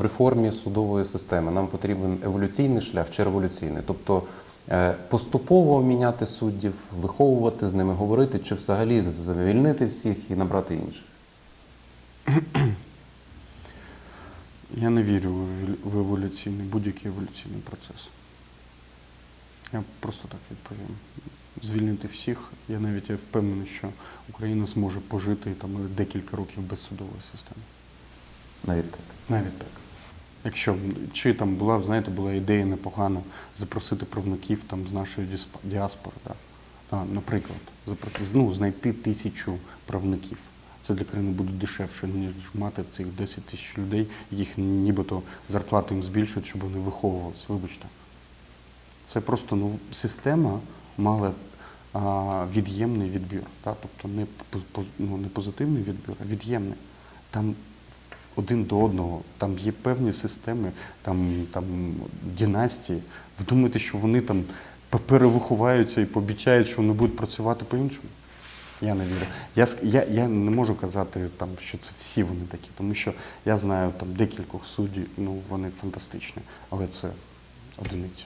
В реформі судової системи нам потрібен еволюційний шлях чи революційний, тобто е, поступово міняти суддів, виховувати з ними, говорити, чи взагалі звільнити всіх і набрати інших. Я не вірю в в еволюційний, будь-який еволюційний процес. Я просто так відповім. Звільнити всіх. Я навіть я впевнений, що Україна зможе пожити там декілька років без судової системи. Навіть так. Навіть так. Якщо чи там була, знаєте, була ідея непогана запросити правників там з нашої діаспори, да? а, наприклад, запроти, ну, знайти тисячу правників. Це для країни буде дешевше, ніж мати цих 10 тисяч людей, яких нібито зарплату їм збільшують, щоб вони виховувалися. Вибачте. Це просто ну, система мала а, від'ємний відбір. Да? Тобто не, ну, не позитивний відбір, а від'ємний. Там один до одного, там є певні системи, там, там династії. Ви думаєте, що вони там перевиховаються і пообіцяють, що вони будуть працювати по-іншому? Я не вірю. Я, я, я не можу казати, там, що це всі вони такі, тому що я знаю там декількох суддів, ну вони фантастичні, але це одиниці.